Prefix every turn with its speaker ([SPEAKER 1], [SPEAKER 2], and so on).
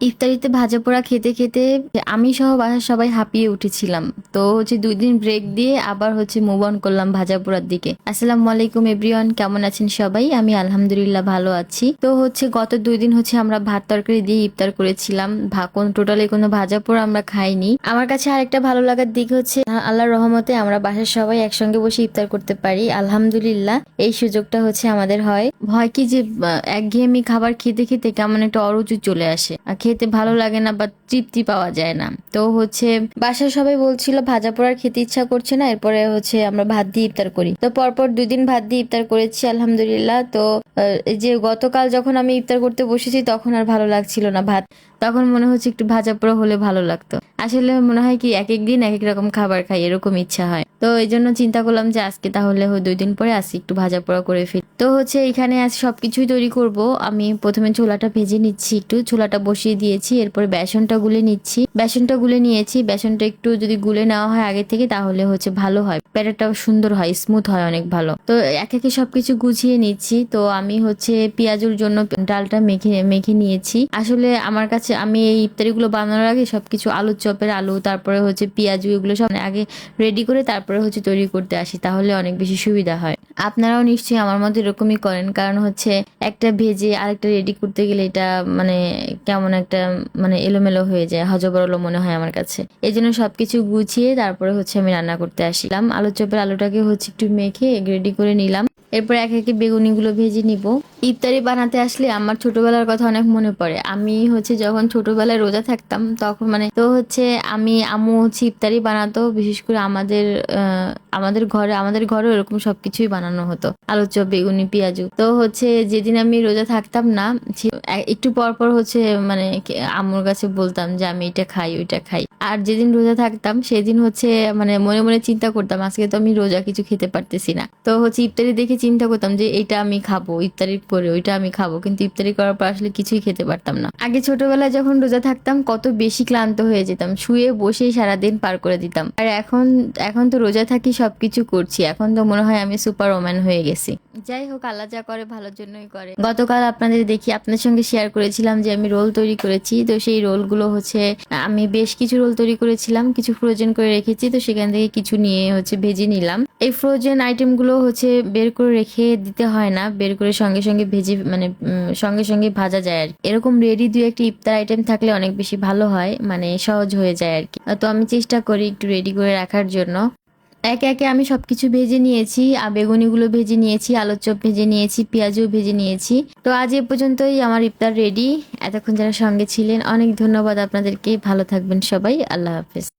[SPEAKER 1] ইফতারিতে ভাজা পোড়া খেতে খেতে আমি সহ বাসার সবাই হাঁপিয়ে উঠেছিলাম। তো হচ্ছে দুই দিন ব্রেক দিয়ে আবার হচ্ছে মুভ অন করলাম ভাজা পোড়ার দিকে। আসসালামু আলাইকুম এভরিওয়ান কেমন আছেন সবাই? আমি আলহামদুলিল্লাহ ভালো আছি। তো হচ্ছে গত দুই দিন হচ্ছে আমরা ভাত তরকারি দিয়ে ইফতার করেছিলাম। কোন টোটালি কোনো ভাজা পোড়া আমরা খাইনি। আমার কাছে আরেকটা ভালো লাগার দিক হচ্ছে, আল্লাহর রহমতে আমরা বাসার সবাই একসঙ্গে বসে ইফতার করতে পারি। আলহামদুলিল্লাহ, এই সুযোগটা হচ্ছে আমাদের হয়। ভয় কি যে একঘেয়েমি খাবার খেতে খেতে কেমন একটা অরুচি চলে আসে। খেতে ভালো লাগে না বা তৃপ্তি পাওয়া যায় না। তো হচ্ছে বাসায় সবাই বলছিল, ভাজা পোড়ার খেতে ইচ্ছা করছে না, এরপরে হচ্ছে আমরা ভাত দিয়ে ইফতার করি। তো পরপর দুদিন ভাত দিয়ে ইফতার করেছি, আলহামদুলিল্লাহ। তো যে গতকাল যখন আমি ইফতার করতে বসেছি, তখন আর ভালো লাগছিল না ভাত। তখন মনে হচ্ছে একটু ভাজা পোড়া হলে ভালো লাগতো। আসলে মনে হয় কি এক এক দিন এক এক রকম খাবার খাই, এরকম ইচ্ছা হয়। তো এই জন্য চিন্তা করলাম যে আজকে তাহলে দুই দিন পরে আসি, একটু ভাজা পোড়া করে ফেলি তো হচ্ছে এখানে আজ সবকিছুই তৈরি করব। আমি প্রথমে ছোলাটা ভেজে নিচ্ছি একটু। ছোলাটা বসিয়ে দিয়েছি, এরপরে বেসনটা গুলে নিচ্ছি। বেসনটা গুলে নিয়েছি। বেসনটা একটু যদি গুলে নেওয়া হয় আগে থেকে, তাহলে হচ্ছে ভালো হয়। প্যাটারটাও সুন্দর হয় স্মুথ হয় অনেক ভালো। তো এক একে সবকিছু গুছিয়ে নিচ্ছি। তো আমি হচ্ছে পেঁয়াজুর জন্য ডালটা মেখে মেখে নিয়েছি। আসলে আমার কাছে আমি এই ইফতারিগুলো বানানোর আগে সবকিছু আলু চপের আলু, তারপরে হচ্ছে পেঁয়াজু, এগুলো সব আগে রেডি করে তারপরে হচ্ছে তৈরি করতে আসি, তাহলে অনেক বেশি সুবিধা হয়। আপনারাও নিশ্চয়ই আমার মতো এরকমই করেন, কারণ হচ্ছে একটা ভেজে আরেকটা রেডি করতে গেলে এটা মানে কেমন একটা মানে এলোমেলো হয়ে যায়, হজবরল মনে হয় আমার কাছে। এই জন্য সবকিছু গুছিয়ে তারপরে হচ্ছে আমি রান্না করতে আসলাম। আলু চপের আলুটাকে হচ্ছে একটু মেখে রেডি করে নিলাম। এরপর এক একে বেগুনিগুলো ভেজে নিব। ইফতারি বানাতে আসলে আমার ছোটবেলার কথা অনেক মনে পড়ে। আমি হচ্ছে যখন ছোটবেলায় রোজা থাকতাম, তখন মানে তো হচ্ছে আমি আম্মু হচ্ছে ইফতারি বানাতো, বিশেষ করে আমাদের আমাদের ঘরে আমাদের ঘরে এরকম সবকিছুই বানানো হতো। আলু চপ, বেগুনি, পেঁয়াজু। তো হচ্ছে যেদিন আমি রোজা থাকতাম না একটু পর পর হচ্ছে মানে আম্মুর কাছে বলতাম যে আমি এটা খাই, ওইটা খাই। আর যেদিন রোজা থাকতাম, সেদিন হচ্ছে মানে মনে মনে চিন্তা করতাম, আজকে তো আমি রোজা কিছু খেতে পারতেছি না। তো হচ্ছে ইফতারি দেখে চিন্তা করতাম যে এটা আমি খাব, ইফতারির পরে ওইটা আমি খাব। কিন্তু ইফতারি করার পর আসলে কিছুই খেতে পারতাম না। আগে ছোটবেলায় যখন রোজা থাকতাম, কত বেশি ক্লান্ত হয়ে যেতাম। শুয়ে বসেই সারাদিন পার করে দিতাম। আর এখন এখন তো রোজা থাকি, সবকিছু করছি। এখন তো মনে হয় আমি সুপার ওম্যান হয়ে গেছি। যাই হোক, আল্লাহ যা করে, ভালোর জন্যই করে। গতকাল আপনাদের দেখি, আপনাদের সঙ্গে শেয়ার করেছিলাম যে আমি রোল তৈরি করেছি। তো সেই রোলগুলো হচ্ছে, আমি বেশ কিছু রোল তৈরি করেছিলাম। কিছু ফ্রোজেন করে রেখেছি। তো সেখান থেকে কিছু নিয়ে হচ্ছে ভেজে নিলাম। এই ফ্রোজেন আইটেমগুলো হচ্ছে বের করে রেখে দিতে হয় না। বের করে সঙ্গে সঙ্গে ভেজে মানে সঙ্গে সঙ্গে ভাজা যায় আর এরকম রেডি দুই একটি ইফতার আইটেম থাকলে অনেক বেশি ভালো হয় মানে সহজ হয়ে যায় আর কি। তো আমি চেষ্টা করি একটু রেডি করে রাখার জন্য। একে একে আমি সবকিছু ভেজে নিয়েছি আর বেগুনিগুলো ভেজে নিয়েছি, আলুর চপ ভেজে নিয়েছি, পেঁয়াজও ভেজে নিয়েছি। তো আজ এ পর্যন্তই আমার ইফতার রেডি এতক্ষণ যারা সঙ্গে ছিলেন, অনেক ধন্যবাদ আপনাদেরকে। ভালো থাকবেন সবাই। আল্লাহ হাফেজ।